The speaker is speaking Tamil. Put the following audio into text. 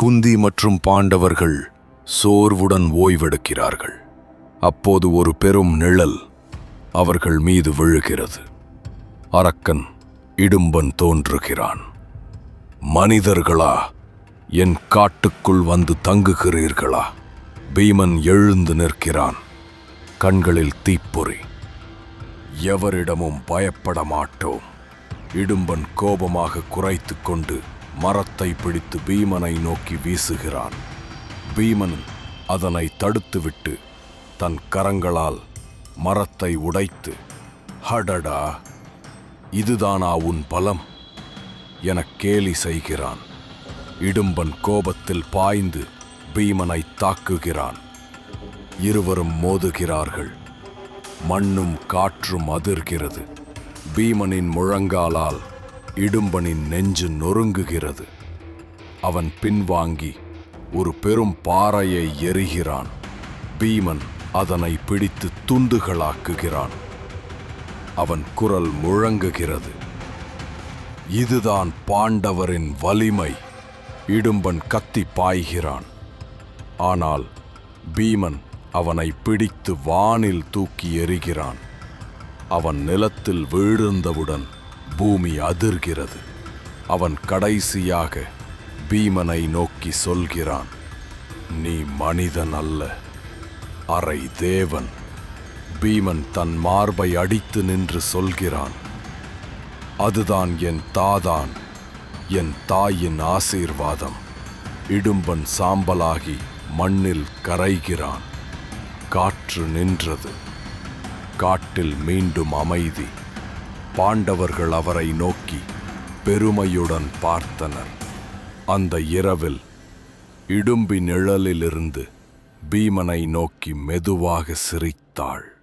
குந்தி மற்றும் பாண்டவர்கள் சோர்வுடன் ஓய்வெடுக்கிறார்கள். அப்போது ஒரு பெரும் நிழல் அவர்கள் மீது விழுகிறது. அரக்கன் இடும்பன் தோன்றுகிறான். மனிதர்களா என் காட்டுக்குள் வந்து தங்குகிறீர்களா? பீமன் எழுந்து நிற்கிறான். கண்களில் தீப்பொறி. எவரிடமும் பயப்பட மாட்டோம் இடும்பன் கோபமாக குறைத்து கொண்டு மரத்தை பிடித்து பீமனை நோக்கி வீசுகிறான். பீமன் அதனை தடுத்துவிட்டு தன் கரங்களால் மரத்தை உடைத்து ஹடடா இதுதானா உன் பலம்? எனக் கேலி செய்கிறான். இடும்பன் கோபத்தில் பாய்ந்து பீமனை தாக்குகிறான். இருவரும் மோதுகிறார்கள். மண்ணும் காற்றும் அதிர்கிறது. பீமனின் முழங்காலால் இடும்பனின் நெஞ்சு நொறுங்குகிறது. அவன் பின்வாங்கி ஒரு பெரும் பாறையை எறிகிறான். பீமன் அதனை பிடித்து துண்டுகளாக்குகிறான். அவன் குரல் முழங்குகிறது. இதுதான் பாண்டவரின் வலிமை. இடும்பன் கத்தி பாய்கிறான். ஆனால் பீமன் அவனை பிடித்து வானில் தூக்கி எறிகிறான். அவன் நிலத்தில் வீழ்ந்தவுடன் பூமி அதிர்கிறது. அவன் கடைசியாக பீமனை நோக்கி சொல்கிறான் நீ மனிதன் அல்ல அரை தேவன். பீமன் தன் மார்பை அடித்து நின்று சொல்கிறான் அதுதான் என் தாதான் என் தாயின் ஆசீர்வாதம். இடும்பன் சாம்பலாகி மண்ணில் கரைகிறான். காற்று நின்றது. காட்டில் மீண்டும் அமைதி. பாண்டவர்கள் அவரை நோக்கி பெருமையுடன் பார்த்தனர். அந்த இரவில் இடும்பி நிழலிலிருந்து பீமனை நோக்கி மெதுவாக சிரித்தாள்.